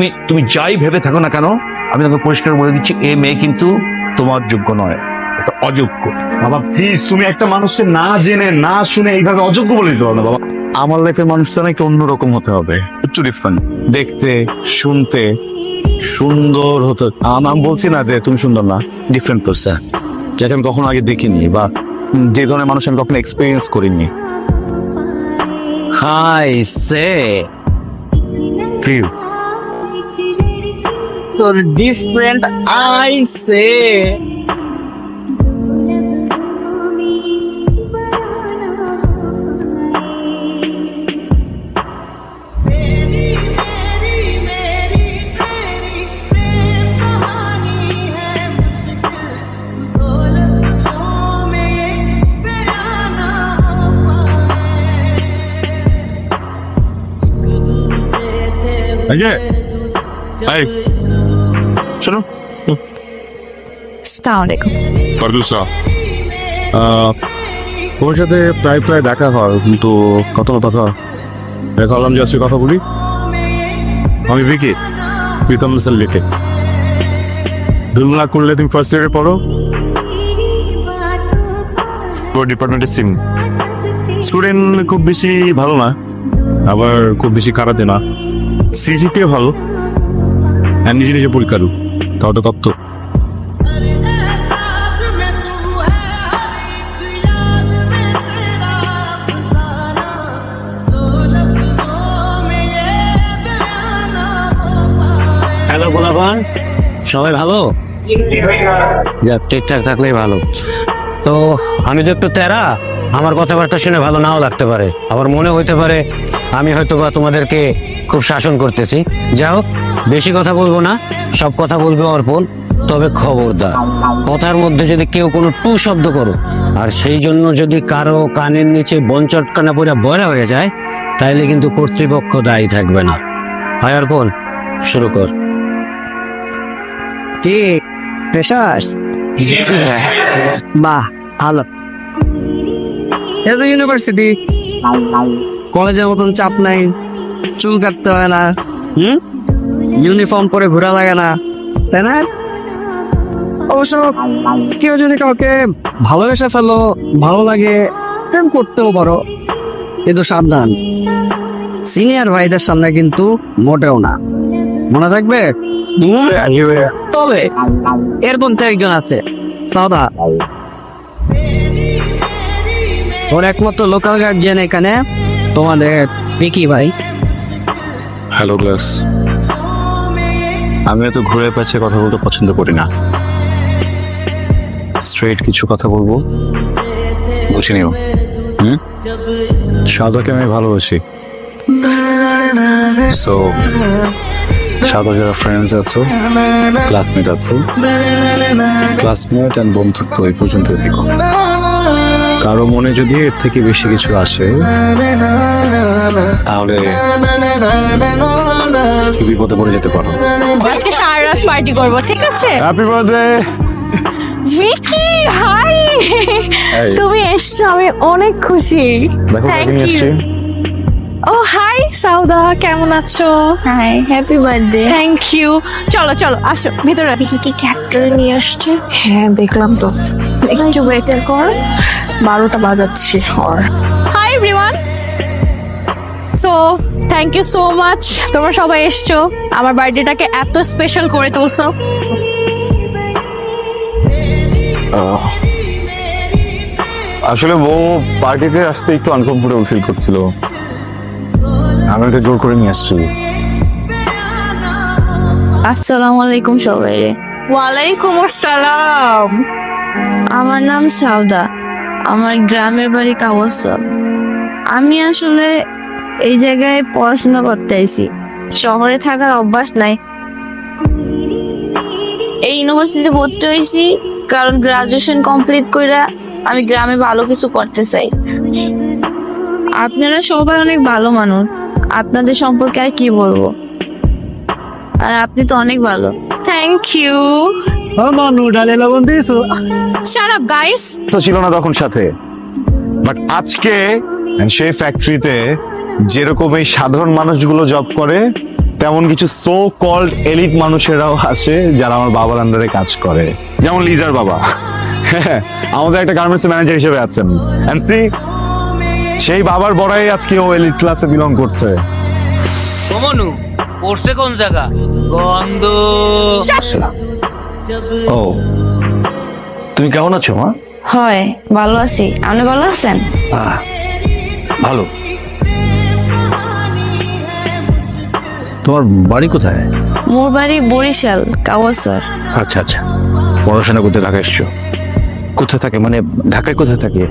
তুমি তুমি যাই ভেবে থাকো না কেন, আমি তোমাকে পরিষ্কার বলে দিচ্ছি, এ মেয়ে কিন্তু তোমার যোগ্য নয়, এটা অযোগ্য। বাবা প্লিজ তুমি একটা মানুষকে না জেনে, না শুনে এইভাবে অযোগ্য বলে দিতে পারো না, বাবা। আমার লাইফের মানুষটা নাকি অন্যরকম হতে হবে, একটু ডিফারেন্ট দেখতে, শুনতে সুন্দর হতে আম- বলছি না যে তুমি সুন্দর না ডিফারেন্ট পার্সন যাকে আমি কখনো আগে দেখিনি বা যে ধরনের মানুষ আমি কখনো এক্সপিরিয়েন্স করিনি। হাই সে ফিল তোর ডিফারেন্ট আই সে আগে এই শোনো। আসসালামু আলাইকুম। পারদুসা তোমার সাথে প্রায় প্রায় দেখা হয় কিন্তু কত না কথা দেখা হলাম যে আজকে কথা বলি। আমি ভিকি প্রীতম সাল্লিকে ভুল না করলে তুমি ফার্স্ট ইয়ারে পড়ো। তোর ডিপার্টমেন্টে সিম স্টুডেন্ট খুব বেশি ভালো না আবার খুব বেশি খারাপে না। সিজিতে ভালো আর নিজে নিজে পরীক্ষারও হ্যালো গোলাপান সবাই ভালো? যাক ঠিকঠাক থাকলেই ভালো। তো আমি তো একটু তেরা। আমার কথাবার্তা শুনে ভালো নাও লাগতে পারে। আবার মনে হইতে পারে আমি হয়তো বা তোমাদেরকে খুব শাসন করতেছি। যাই হোক বেশি কথা বলব না সব কথা বলবে অর্পণ তবে খবরদার। কথার মধ্যে যদি কেউ কোনো টু শব্দ করো আর সেই জন্য যদি কারও কানের নিচে বনচটকানা পড়ে বয়রা হয়ে যায় তাইলে কিন্তু কর্তৃপক্ষ দায়ী থাকবে না। হয় অর্পণ শুরু কর। বাহ ভালো। এটা ইউনিভার্সিটি কলেজের মতন চাপ নাই চুল কাটতে হয় না। হুম? ইউনিফর্ম পরে ঘোরা লাগে না তাই না? অবশ্য কেউ যদি কাউকে ভালোবেসে ফেলো ভালো লাগে প্রেম করতেও পারো। কিন্তু সাবধান। সিনিয়র ভাইদের সামনে কিন্তু মোটেও না। মনে থাকবে? তবে এরকম তো একজন আছে সাদা। ওর একমাত্র লোকাল গার্জিয়ান এখানে? তোমাদের পিকি ভাই। হ্যালো ক্লাস আমি এত ঘুরে পেঁচে কথা বলতে পছন্দ করি না। স্ট্রেট কিছু কথা বলব। বুঝে নিও। হুম? সাদাকে আমি ভালোবাসি। সো সাদা যারা ফ্রেন্ডস আছো ক্লাসমেট আছো ক্লাসমেট অ্যান্ড বন্ধুত্ব এই পর্যন্ত থেকো। কারও মনে যদি এর থেকে বেশি কিছু আসে তাহলে কি বিপদে পড়ে যেতে পারো। আজকে সারা রাত পার্টি করব ঠিক আছে? হ্যাপি বার্থডে ভিকি হাই তুমি এসছো আমি অনেক খুশি। থ্যাংক Thank ও হাই সাউদা কেমন আছো? Hi happy birthday thank you চলো চলো আসো ভিতরে কি কি ক্যাপ্টার নিয়ে আসছে? হ্যাঁ দেখলাম তো। একটু ওয়েট কর বারোটা বাজাচ্ছি ওর hi everyone so thank you so much তোমরা সবাই এসছো। আমার বার্থডেটাকে এত স্পেশাল করে তুলছো। আসলে বউ পার্টিতে আসতে একটু আনকমফোর্টেবল ফিল করছিল। আমি জোর করে নিয়ে আসছি। আসসালামু আলাইকুম সবাই ওয়ালাইকুম আসসালাম। আমার নাম সাউদা। আমার গ্রামের বাড়ি কাওয়াসব আমি আসলে এই জায়গায় পড়াশোনা করতে আইছি। শহরে থাকার অভ্যাস নাই। এই ইউনিভার্সিটিতে ভর্তি হয়েছি কারণ গ্রাজুয়েশন কমপ্লিট কইরা আমি গ্রামে ভালো কিছু করতে চাই। আপনারা সবাই অনেক ভালো মানুষ। আপনাদের সম্পর্কে আর কি বলব? আর আপনি তো অনেক ভালো। থ্যাংক ইউ মানু ডালে লবণ দিয়েছ? শাট আপ গাইস তো ছিল না তখন সাথে। বাট আজকে সেই ফ্যাক্টরিতে যেরকম এই সাধারণ মানুষগুলো জব করে তেমন কিছু সো কল্ড এলিট মানুষেরাও আছে যারা আমার বাবার আন্ডারে কাজ করে। যেমন লিজার বাবা। হ্যাঁ, আমাদের একটা গার্মেন্টস ম্যানেজার হিসেবে আছেন। এন্ড সি সেই বাবার বড়াই আজকে ও এলিট ক্লাসে বিলং করছে। কমনু পড়ছে কোন জায়গা? গন্ধ। ও। তুমি কেমন আছো মা? হয় ভালো আছি। আপনি ভালো আছেন? আহ, ভালো। তোমার বাড়ি কোথায়? মোর বাড়ি বরিশাল কাওয়াসর। আচ্ছা আচ্ছা। পড়াশোনা করতে ঢাকা এসছো। কোথায় থাকে? মানে ঢাকায় কোথায় থাকে?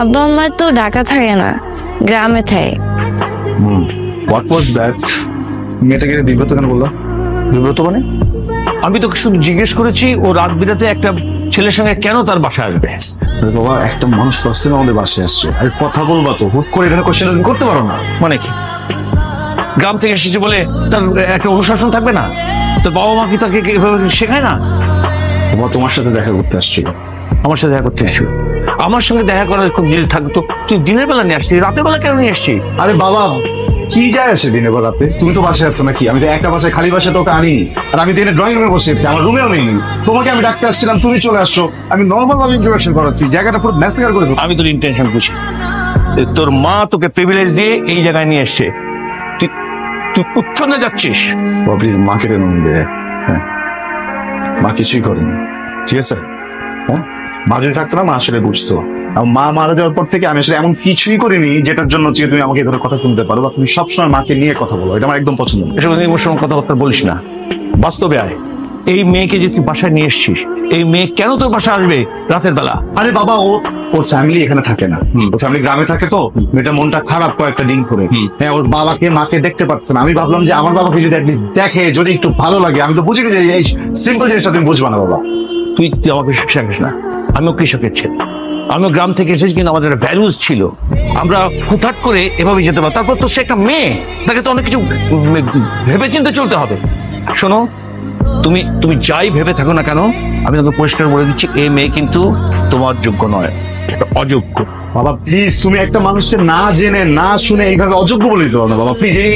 আব্বা আম্মা তো ঢাকা থাকে না গ্রামে থাকে। হোয়াট ওয়াজ দ্যাট মেয়েটাকে বিব্রত কেন বলল? বিব্রত মানে? আমি তোকে শুধু জিজ্ঞেস করেছি ও রাত বিরাতে একটা ছেলের সঙ্গে কেন তার বাসায় আসবে? বাবা একটা মানুষ ফার্স্ট টাইম আমাদের বাসায় আসছে। আর কথা বলবা তো হুট করে এখানে কোশ্চেন করতে পারো না। মানে কি? গ্রাম থেকে এসেছে বলে তার একটা অনুশাসন থাকবে না? তোর বাবা মা কি তাকে শেখায় না? বাবা তোমার সাথে দেখা করতে আসছি আমার সাথে দেখা করতে আসবে আমার সঙ্গে দেখা করার খুব যদি থাকতো তুই দিনের বেলা নিয়ে আসছি রাতের বেলা কেন নিয়ে আসছি আরে বাবা কি যায় আসে দিনে বেলাতে তুমি তো বাসায় আছো নাকি? আমি তো একটা বাসায় খালি বাসায় তোকে আনি আর আমি দিনে ড্রয়িং রুমে বসে আছি আমার রুমেও নেই। তোমাকে আমি ডাকতে আসছিলাম তুমি চলে আসছো। আমি নর্মাল ভাবে ইন্ট্রোডাকশন করাচ্ছি জায়গাটা পুরো ম্যাসেকার করে। আমি তোর ইন্টেনশন বুঝি। তোর মা তোকে প্রিভিলেজ দিয়ে এই জায়গায় নিয়ে এসছে। তুই তুই উচ্ছন্নে যাচ্ছিস? প্লিজ মাকে টেনে নিবে হ্যাঁ। মা কিছুই করেনি। ঠিক আছে? হ্যাঁ? মা যদি থাকতো না মা আসলে বুঝতো। আর মা মারা যাওয়ার পর থেকে আমি আসলে এমন কিছুই করিনি যেটার জন্য হচ্ছে তুমি আমাকে এভাবে কথা শুনতে পারো বা তুমি সবসময় মাকে নিয়ে কথা বলো। এটা আমার একদম পছন্দ না। এসব ইমোশনাল কথাবার্তা বলিস না। বাস্তবে আয়। এই মেয়েকে যে তুই বাসায় নিয়ে এসছিস এই মেয়ে কেন তোর বাসায় আসবে রাতের বেলা? আরে বাবা ও ওর ফ্যামিলি এখানে থাকে না। ওর ফ্যামিলি গ্রামে থাকে তো। মেয়েটা মনটা খারাপ কয়েকটা দিন করে হ্যাঁ ওর বাবাকে মাকে দেখতে পাচ্ছে না। আমি ভাবলাম যে আমার বাবাকে যদি অ্যাটলিস্ট দেখে যদি একটু ভালো লাগে আমি তো বুঝি যে এই সিম্পল জিনিসটা তুমি বুঝবা না বাবা। তুই তুই আমাকে শেখাস না। আমিও কৃষকের ছেলে। আমিও গ্রাম থেকে এসেছি কিন্তু আমাদের ভ্যালুজ ছিল। আমরা হুটহাট করে এভাবে যেতে পারব তারপর তো সে একটা মেয়ে তাকে তো অনেক কিছু ভেবে চিন্তে চলতে হবে। শোনো তুমি তুমি যাই ভেবে থাকো না কেন আমি তোমাকে পরিষ্কার বলে দিচ্ছি এই মেয়ে কিন্তু তোমার যোগ্য নয়। অযোগ্য। বাবা প্লিজ তুমি একটা মানুষকে না জেনে না শুনে এইভাবে অযোগ্য বলে দিতে পারো না বাবা। প্লিজ এই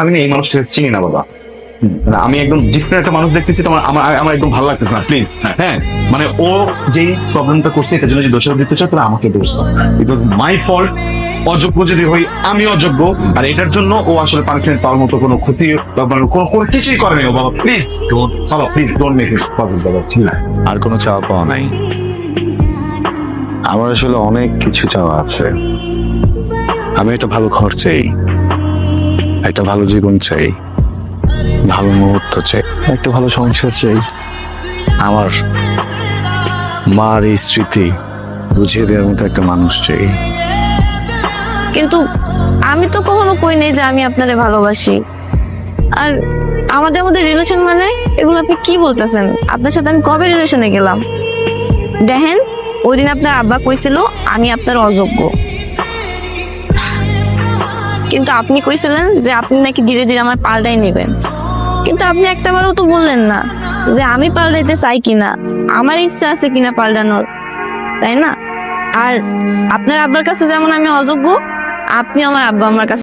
আমি এই মানুষটাকে চিনি না বাবা। আমি একদম ডিফারেন্ট একটা মানুষ দেখতেছি তো আমার আমার একদম ভালো লাগতেছে না প্লিজ হ্যাঁ মানে ও যেই প্রবলেমটা করছে, এটার জন্য যদি দোষারোপ দিতে চাও তাহলে আমাকে দোষ দাও। ইট ওয়াজ মাই ফল্ট অযোগ্য যদি হই, আমি অযোগ্য। আর এটার জন্য ও আসলে পানিশমেন্ট পাওয়ার মতো কোনো ক্ষতি বা কোনো কোনো কিছুই করেনি ও, বাবা প্লিজ ডোন্ট বাবা please don't make it positive বাবা প্লিজ আর কোনো চাওয়া পাওয়া নাই। আমার আসলে অনেক কিছু চাওয়া আছে। আমি একটা ভালো ঘর চাই, একটা ভালো জীবন চাই। ভালো মুহূর্ত চাই। একটা ভালো সংসার চাই। আমার মার এই স্মৃতি বুঝিয়ে দেওয়ার মতো একটা মানুষ চাই। কিন্তু আমি তো কখনো কই নাই যে আমি আপনারে ভালোবাসি। আর আমাদের মধ্যে রিলেশন মানে এগুলো আপনি কি বলতেছেন? আপনার সাথে আমি কবে রিলেশনে গেলাম? দেখেন ওই দিন আপনার আব্বা কইছিল আমি আপনার অযোগ্য। কিন্তু আপনি কইছিলেন যে আপনি নাকি ধীরে ধীরে আমার পাল্টাই নেবেন। কিন্তু আপনি একটাবারও তো বললেন না যে আমি পাল্টাইতে চাই কিনা। আমার ইচ্ছা আছে কিনা পাল্টানোর, তাই না? আর আপনার আব্বার কাছে যেমন আমি অযোগ্য আপনি আমার আব্বা আমার কাছে